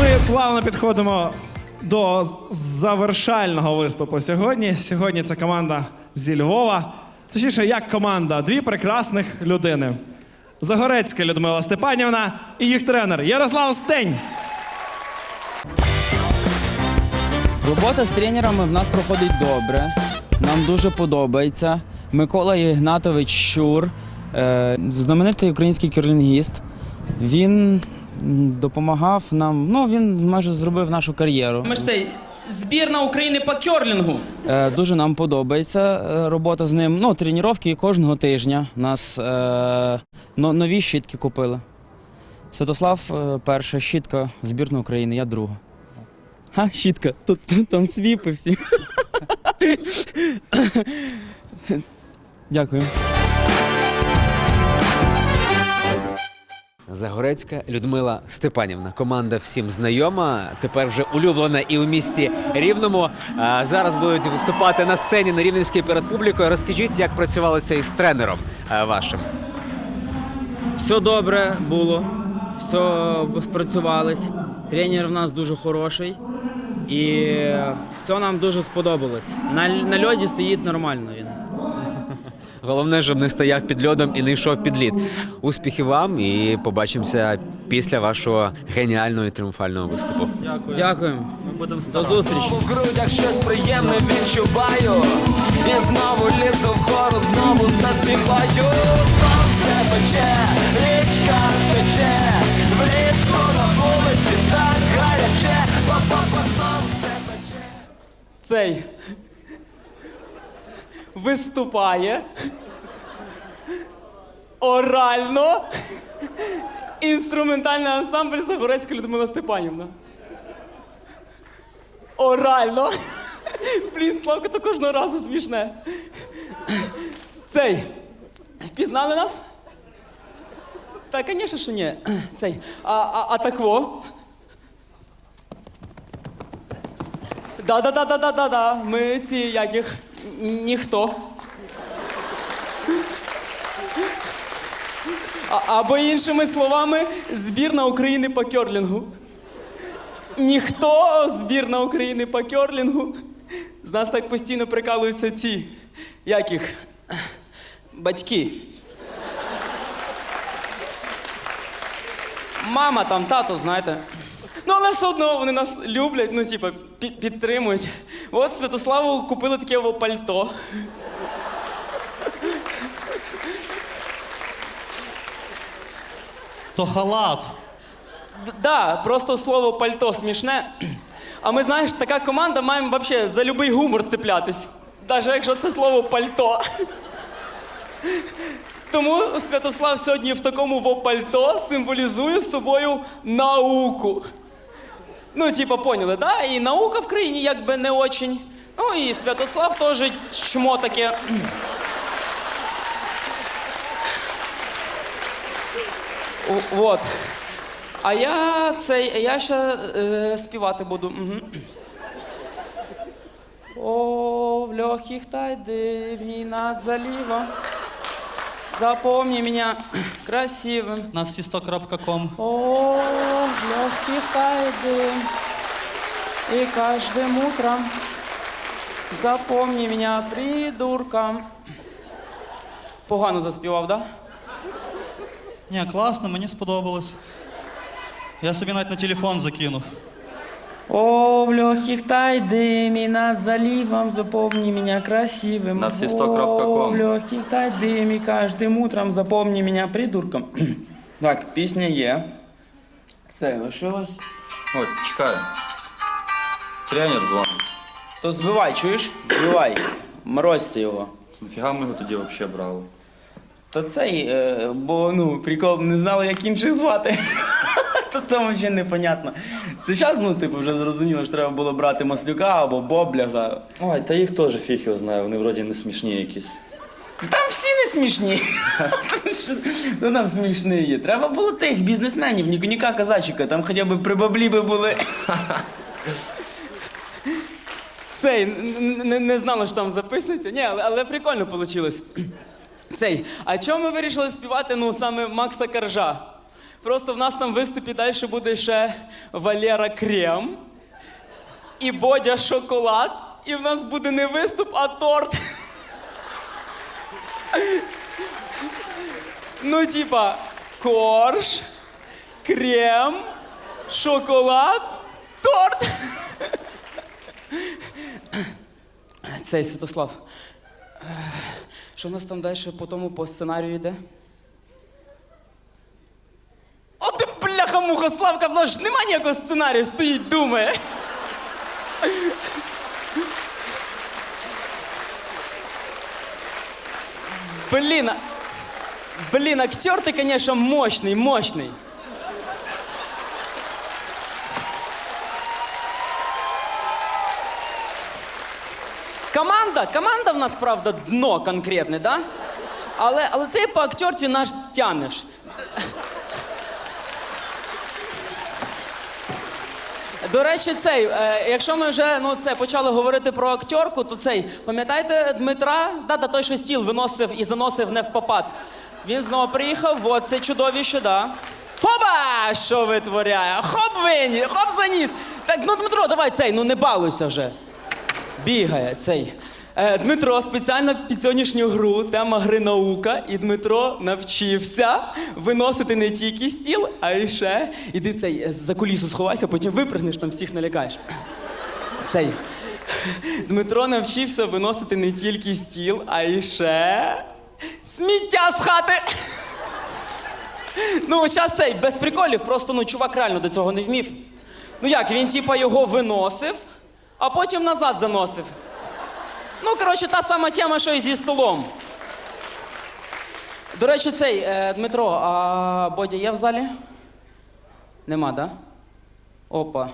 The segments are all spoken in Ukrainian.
Ми плавно підходимо до завершального виступу сьогодні. Сьогодні це команда зі Львова. Точніше, як команда, дві прекрасних людини. Загорецька Людмила Степанівна і їх тренер Ярослав Стень. Робота з тренерами в нас проходить добре. Нам дуже подобається. Микола Ігнатович Щур, е, знаменитий український керлінгіст. Він допомагав нам. Ну, він майже зробив нашу кар'єру. Ми ж цей збірна України по кьорлінгу. Е, Дуже нам подобається е, робота з ним. Ну, тренування кожного тижня. Нас е, нові щітки купили. Святослав е, перша щітка збірна України, я друга. Ха, щітка. Тут, тут там свіпи всі. Дякую. Загорецька Людмила Степанівна. Команда всім знайома. Тепер вже улюблена і у місті Рівному. Зараз будуть виступати на сцені на Рівненській перед публікою. Розкажіть, як працювалося із тренером вашим. Все добре було, все спрацювались. Тренер в нас дуже хороший. І все нам дуже сподобалось. На, на льоді стоїть нормально він. Головне, щоб не стояв під льодом і не йшов під лід. Успіхів вам і побачимося після вашого геніального і тріумфального виступу. Дякуємо. До зустрічі. В грудях щось приємне відчуваю І знову лізу вгору, знову заспіваю Сонце пече, річка тече Влітку на вулиці так гаряче Па-па-па, сонце пече Цей виступає орально інструментальний ансамбль Загорецька Людмила Степанівна. Орально. Блін, Славка, то кожного разу смішне. Цей. Впізнали нас? Та, звісно, що ні. Цей. А, а, а так во? Да, да, да, да, да, да, да. Ми ці яких ніхто. А, або іншими словами, збірна України по кьорлінгу. Ніхто збірна України по кьорлінгу. З нас так постійно прикалуються ці. Як їх? Батьки. Мама там, тато, знаєте. Ну, але все одно вони нас люблять, ну, типа, пі- підтримують. От Святославу купили таке во пальто. То халат. Д- Да, просто слово пальто смішне. А ми, знаєш, така команда маємо вообще за любий гумор цеплятись. Навіть якщо це слово пальто. Тому Святослав сьогодні в такому во пальто символізує собою науку. Ну, типа, поняли, да? І наука в країні якби не очень. Ну і Святослав теж чмо таке. О- Вот. А я цей, я ще е, співати буду. Угу. О, в легких тай дымі над заливом. Запомни меня красивым. На всі 100.com. О, в легких тай дым. И каждым утром запомни меня придурком. Погано заспівав, да? Ні, класно, мені сподобалось. Я собі навіть на телефон закинув. О, в легких тай дымі над заливом, запомни меня красивым. На все О, 100.com. в легких тай дымі, каждым утром запомни меня придурком. так, пісня є. Це лишилось. Ой, чекай. Тренер дзвонить. То збивай, чуєш? Збивай. Морозься його. Нафіга ми його тоді взагалі брали? Та цей, е, бо ну, прикол, не знали, як інших звати. То там взагалі непонятно. Зараз, ну, типу, вже зрозуміло, що треба було брати Маслюка або Бобляга. Ой, та їх теж фіг його знає, вони вроді не смішні якісь. Там всі не смішні. Ну нам смішні є. Треба було тих бізнесменів, Ніконіка Казачика, там хоча б при баблі би були. Цей, н- н- не знали, що там записується. Ні, але, але прикольно вийшло. Цей, а чому ми вирішили співати ну, саме Макса Каржа? Просто в нас там виступі далі буде ще Валера Крем і Бодя Шоколад. І в нас буде не виступ, а торт. Ну, типа, корж, крем, шоколад, торт. Цей Святослав. е, Що в нас там далі по тому по сценарію йде? О, ти бляха-муха, Славка, в нас ж нема ніякого сценарію, стоїть, думає. Блін, а- блін, актер ти, конечно, мощний, мощний. Команда, команда в нас, правда, дно конкретне, да? Але, але ти по актерці наш тянеш. До речі, цей, е, якщо ми вже ну, це, почали говорити про актерку, то цей, пам'ятаєте Дмитра? Да, да, той, що стіл виносив і заносив не в попад. Він знову приїхав, от це чудовище, да. Хоба! Що витворяє? Хоп вині, хоп заніс. Так, ну Дмитро, давай цей, ну не балуйся вже. Бігає цей. Е, Дмитро спеціально під сьогоднішню гру, тема гри наука, і Дмитро навчився виносити не тільки стіл, а й ще. Іди цей е, за кулісу сховайся, потім випрыгнеш, там всіх налякаєш. Цей. Дмитро навчився виносити не тільки стіл, а й ще. Сміття з хати. Ну, зараз цей, без приколів, просто ну, чувак реально до цього не вмів. Ну як, він типа його виносив, а потім назад заносив. Ну, коротше, та сама тема, що і зі столом. До речі, цей е, Дмитро, а Бодя є в залі? Нема, да? Опа.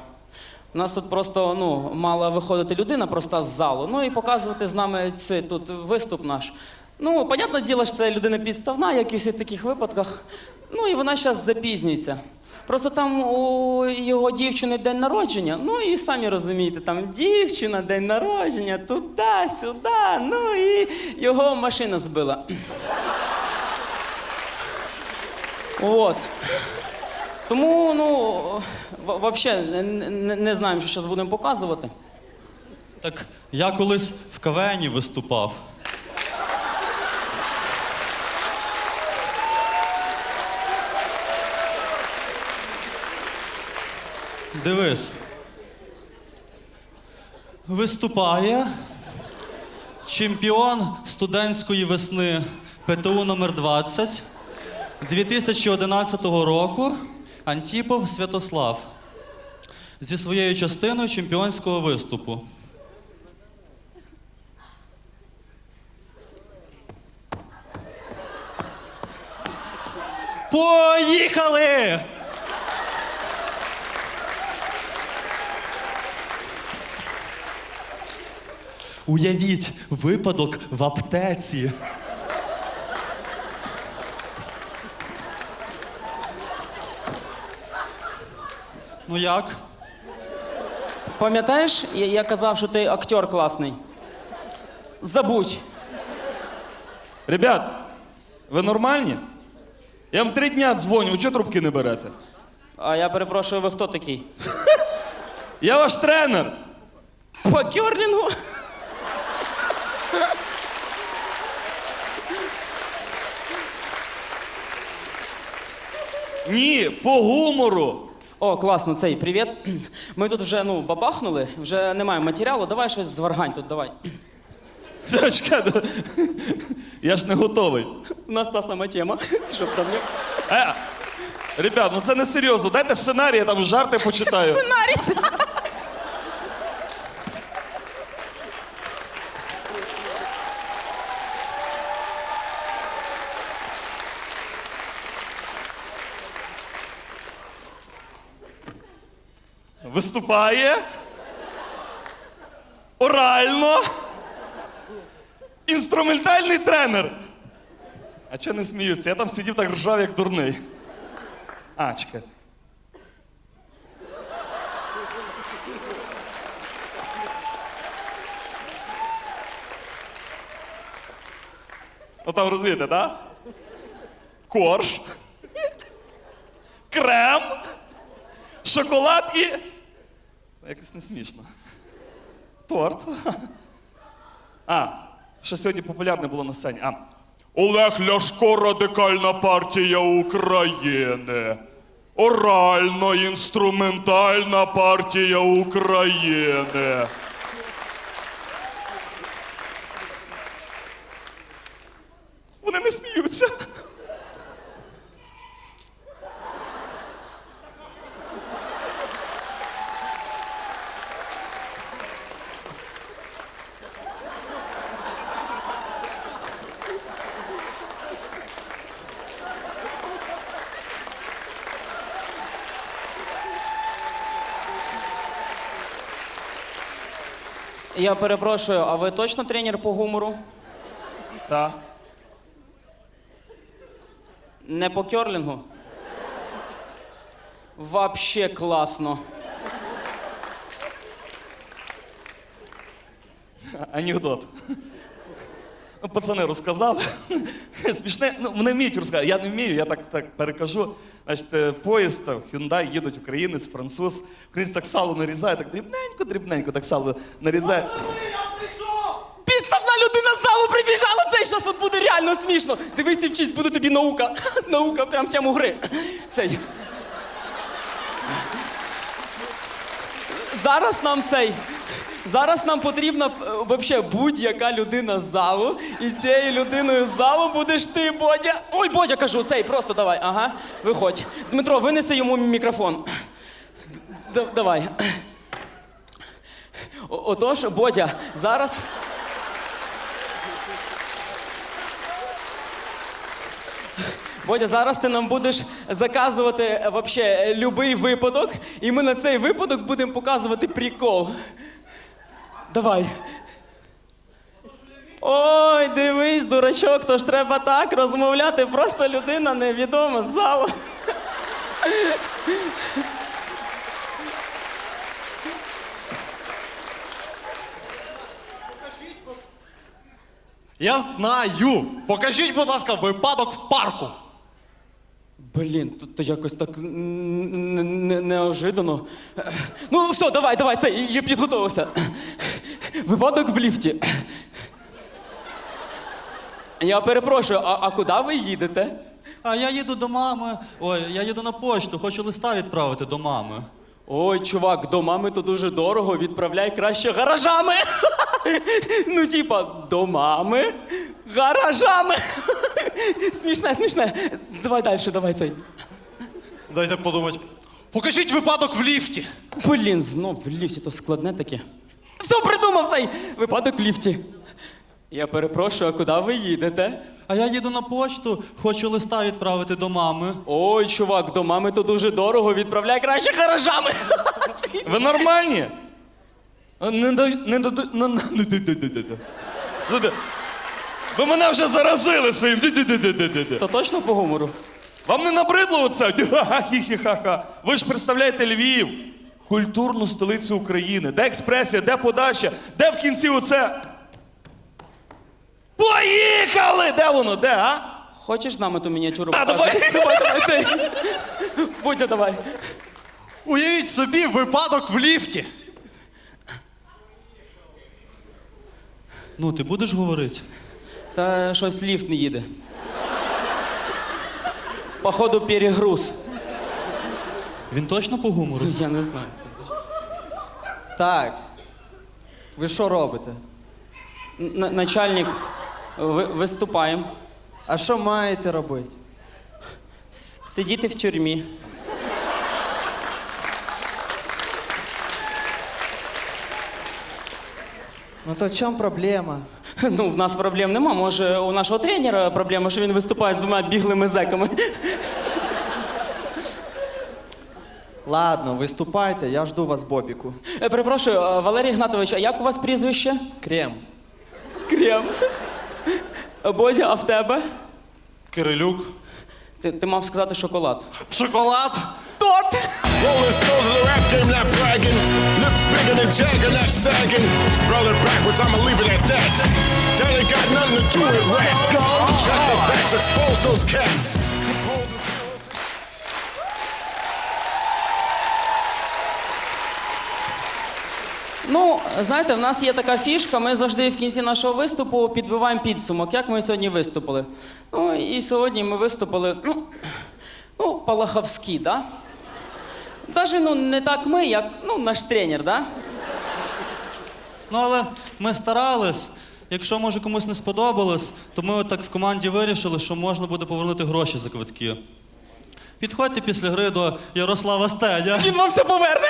У нас тут просто ну, мала виходити людина просто з залу, ну і показувати з нами цей тут виступ наш. Ну, понятне діло, що це людина підставна, як і в таких випадках. Ну і вона зараз запізнюється. Просто там у його дівчини день народження, ну і самі розумієте, там дівчина, день народження, туди, сюди, ну і його машина збила. От. Тому, ну, взагалі, не, не, знаємо, що зараз будемо показувати. Так я колись в КВНі виступав. Дивись. Виступає чемпіон студентської весни ПТУ номер 20 2011 року Антіпов Святослав зі своєю частиною чемпіонського виступу. Поїхали! Уявіть випадок в аптеці. Ну як? Пам'ятаєш, я, я казав, що ти актер класний. Забудь. Ребят, ви нормальні? Я вам три дня дзвоню, ви чого трубки не берете? А я перепрошую, ви хто такий? Я ваш тренер. По керлінгу? Ні, по гумору. О, класно, цей, привіт. Ми тут вже ну, бабахнули, вже немає матеріалу, давай щось зваргань тут, давай. Чекай, да. Я ж не готовий. У нас та сама тема. Що проблем? Е, ребят, ну це не серйозно. Дайте сценарій, я там жарти почитаю. Сценарій! Виступає. Орально. Інструментальний тренер. А чого не сміються? Я там сидів так ржав, як дурний. А, чекай. Ну там розумієте? Да? Корж. крем, шоколад і. Якось не смішно. Торт. А, що сьогодні популярне було на сцені. А. Олег Ляшко, Радикальна партія України. Орально-інструментальна партія України. Вони не сміються. Я перепрошую, а ви точно тренер по гумору? Так. Не по кьорлінгу? Вообще класно. Анекдот. Ну, пацани розказали. Смішне, ну вони вміють розказати. Я не вмію, я так, так перекажу. Значить, е, поїзд, Hyundai, їдуть українець, француз. Українець так сало нарізає, так дрібненько, дрібненько так сало нарізає. Підставна людина з залу прибіжала, цей щас от буде реально смішно. Дивись і вчись, буде тобі наука. Наука прям в тему гри. Цей. Зараз нам цей. Зараз нам потрібна взагалі будь-яка людина з залу. І цією людиною з залу будеш ти, Бодя. Ой, Бодя, кажу, цей, просто давай. Ага, виходь. Дмитро, винеси йому мікрофон. Давай. Отож, Бодя, зараз. Бодя, зараз ти нам будеш заказувати е, вообще любий випадок, і ми на цей випадок будемо показувати прикол. Давай. Ой, дивись, дурачок, то ж треба так розмовляти, просто людина невідома з залу. Я знаю. Покажіть, будь ласка, випадок в парку. Блін, то, то якось так н- н-. Ну, все, давай, давай, це, я підготувався. Випадок в ліфті. Я перепрошую, а, а куди ви їдете? А я їду до мами. Ой, я їду на почту, хочу листа відправити до мами. Ой, чувак, до мами то дуже дорого, відправляй краще гаражами. Ну, типа, до мами гаражами. Смішне, смішне. Давай далі, давай цей. Дайте подумати. Покажіть випадок в ліфті. Блін, знов в ліфті, то складне таке. Все придумав цей випадок в ліфті. Я перепрошую, а куди ви їдете? А я їду на почту, хочу листа відправити до мами. Ой, чувак, до мами то дуже дорого, відправляй краще гаражами. Ви нормальні? Не до... Не до... Не, не? Ви мене вже заразили своїм. То точно по гумору? Вам не набридло оце? Ха-ха-хі-хі-ха-ха. Ви ж представляєте Львів, культурну столицю України. Де експресія, де подача, де в кінці оце? Поїхали! Де воно? Де, а? Хочеш з нами ту мініатюру Та, показати? давай, давай, цей. Будьте, давай. Уявіть собі випадок в ліфті. Ну, ти будеш говорити? Та щось ліфт не їде. Походу, перегруз. Він точно по гумору? Я не знаю. Так. Ви що робите? Н- начальник, ви, виступаємо. А що маєте робити? С- Сидіти в тюрмі. Ну то в чому проблема? Ну, в нас проблем нема. Може, у нашого тренера проблема, що він виступає з двома біглими зеками. Ладно, виступайте, я жду вас, Бобіку. Е, Перепрошую, е, Валерій Гнатович, а як у вас прізвище? Крем. Крем. Е, Бодя, а в тебе? Кирилюк. Ти, ти мав сказати шоколад. Шоколад. Торт! Rolling stones in the rap game, not bragging. Lips bigger than Jagger, not sagging. Spell it backwards, I'ma leave it at that. That ain't got nothing to do with rap. Shut the backs, expose those cats. Ну, знаєте, в нас є така фішка, ми завжди в кінці нашого виступу підбиваємо підсумок, як ми сьогодні виступили. Ну, і сьогодні ми виступили, ну, ну Палаховські, да? Даже ну, не так ми, як ну, наш тренер, да? Ну, але ми старались. Якщо може комусь не сподобалось, то ми отак в команді вирішили, що можна буде повернути гроші за квитки. Підходьте після гри до Ярослава Стеня. Він вам все поверне.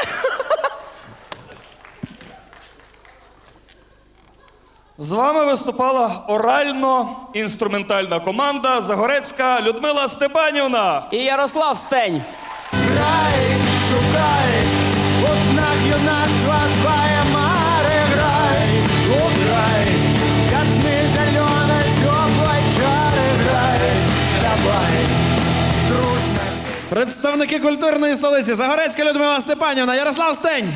З вами виступала орально-інструментальна команда Загорецька Людмила Степанівна. І Ярослав Стень. Грай, шукай, ознак юнацтва твоя мари грай, играй, косми зеленой теплой чары грай, вставай, дружно. Представники культурної столиці Загорецька Людмила Степанівна, Ярослав Стень.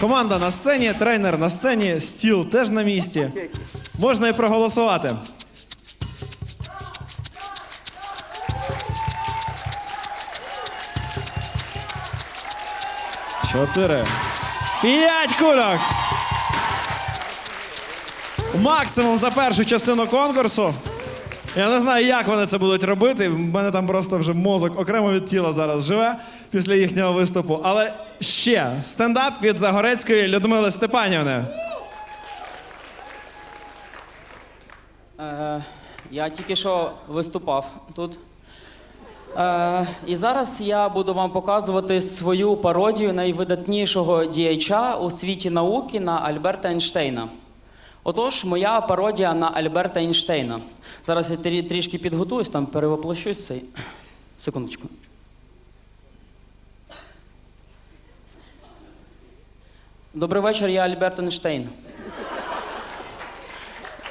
Команда на сцені, тренер на сцені, стіл теж на місці. Можна і проголосувати. Чотири. П'ять кульок. Максимум за першу частину конкурсу. Я не знаю, як вони це будуть робити. У мене там просто вже мозок окремо від тіла зараз живе після їхнього виступу. Але ще стендап від Загорецької Людмили Степанівни. Е, я тільки що виступав тут. Е, і зараз я буду вам показувати свою пародію найвидатнішого діяча у світі науки на Альберта Ейнштейна. Отож, моя пародія на Альберта Ейнштейна. Зараз я трі- трішки підготуюсь, там перевоплощусь цей. Секундочку. Добрий вечір, я Альберт Ейнштейн.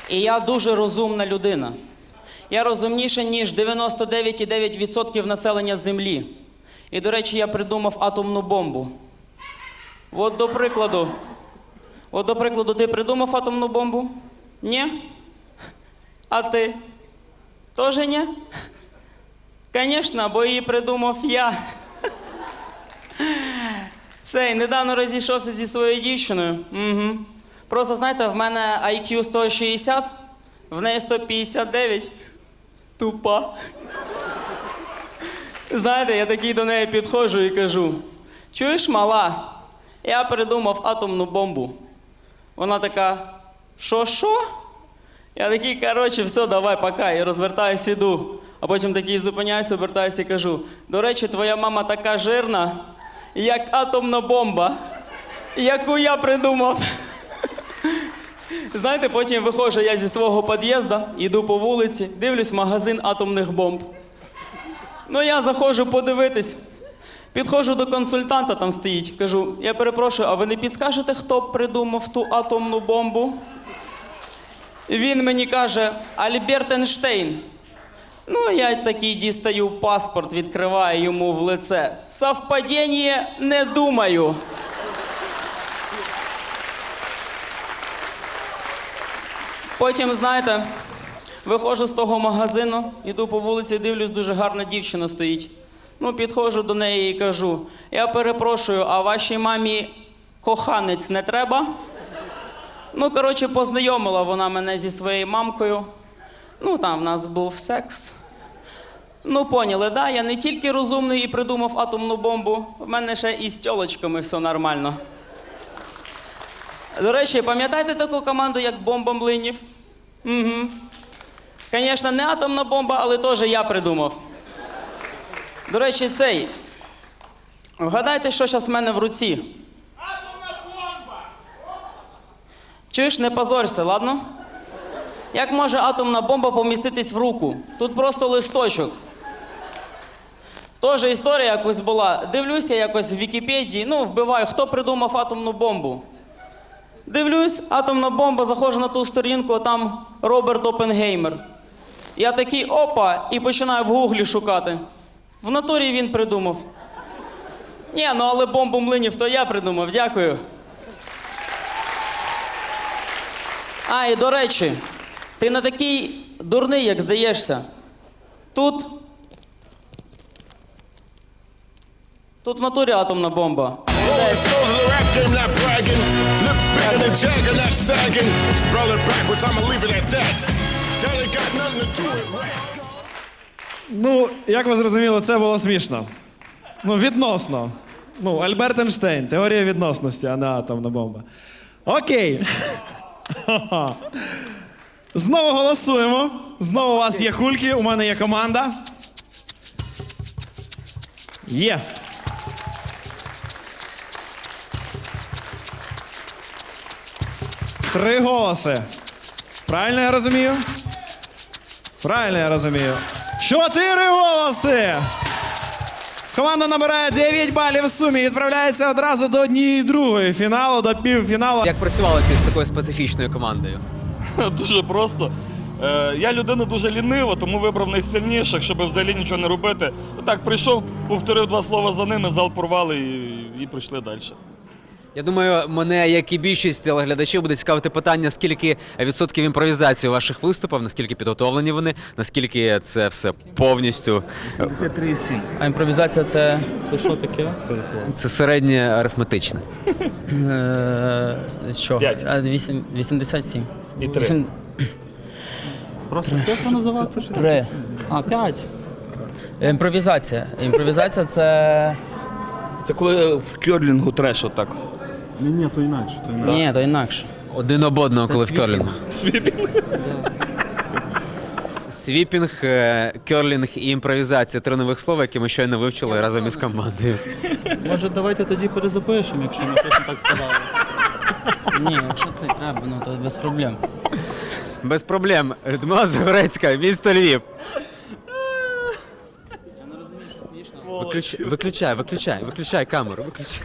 І я дуже розумна людина. Я розумніша, ніж 99,9% населення Землі. І, до речі, я придумав атомну бомбу. От до прикладу. От до прикладу, ти придумав атомну бомбу? Ні? А ти? Тоже ні? Звісно, бо її придумав я. Цей недавно розійшовся зі своєю дівчиною. Угу. Просто знаєте, в мене IQ 160, в неї 159. Тупа. Знаєте, я такий до неї підходжу і кажу: чуєш, мала, я придумав атомну бомбу. Вона така, що, що? Я такий, коротше, все, давай, пока, і розвертаюсь, іду. А потім такий зупиняюся, обертаюся і кажу: до речі, твоя мама така жирна, як атомна бомба, яку я придумав. Знаєте, потім виходжу я зі свого під'їзду, йду по вулиці, дивлюсь магазин атомних бомб. Ну, я заходжу подивитись. Підходжу до консультанта, там стоїть. Кажу, я перепрошую, а ви не підскажете, хто придумав ту атомну бомбу? Він мені каже, Альберт Ейнштейн. Ну, я такий дістаю паспорт, відкриваю йому в лице. Совпадіння не думаю. Потім, знаєте, виходжу з того магазину, іду по вулиці, дивлюсь, дуже гарна дівчина стоїть. Ну, підходжу до неї і кажу: я перепрошую, а вашій мамі коханець не треба? Ну, коротше, познайомила вона мене зі своєю мамкою. Ну, там в нас був секс. Ну, поняли, да? Я не тільки розумний і придумав атомну бомбу, в мене ще і з тьолочками все нормально. До речі, пам'ятаєте таку команду, як бомба млинів? Угу. Звісно, не атомна бомба, але теж я придумав. До речі, цей. Вгадайте, що зараз в мене в руці. Атомна бомба! Чуєш, не позорься, ладно? Як може атомна бомба поміститись в руку? Тут просто листочок. Тоже історія якось була. Дивлюся якось в Вікіпедії, ну, вбиваю, хто придумав атомну бомбу. Дивлюсь, атомна бомба, заходжу на ту сторінку, а там Роберт Опенгеймер. Я такий опа, і починаю в гуглі шукати. В натурі він придумав. Ні, ну але бомбу млинів то я придумав, дякую. А, і до речі, ти не такий дурний, як здаєшся. Тут. Тут в натурі атомна бомба. Ну, як ви зрозуміли, це було смішно. Ну, відносно. Ну, Альберт Ейнштейн, теорія відносності, а не атомна бомба. Окей. Знову голосуємо. Знову у вас є кульки, у мене є команда. Є. Три голоси. Правильно я розумію? Правильно я розумію. Чотири голоси! Команда набирає 9 балів в сумі і відправляється одразу до однієї другої фіналу, до півфіналу. Як працювалося із такою специфічною командою? Дуже просто. Е, я людина дуже лінива, тому вибрав найсильніших, щоб взагалі нічого не робити. Так, прийшов, повторив два слова за ними, зал порвали і, і прийшли далі. Я думаю, мене, як і більшість телеглядачів, буде цікавити питання, скільки відсотків імпровізації ваших виступів, наскільки підготовлені вони, наскільки це все повністю. А імпровізація це Це середнє арифметичне. е, що? П'ять. А, вісім- 87. І три. Вісім- Просто цифру називати? Три. А, п'ять. Імпровізація. Імпровізація це. Це коли в керлінгу треш отак. Ні, ні, то інакше, то інакше. Ні, то інакше. Один об одного, коли в керлінгу. Свіпінг. Свіпінг, е, керлінг і імпровізація три нових слова, які ми щойно вивчили разом із командою. Може, давайте тоді перезапишемо, якщо ми не так сказали. Ні, якщо це треба, ну то без проблем. Без проблем. Людмила Загорецька, місто Львів. Виключай, виключай, виключай, виключай камеру, виключай.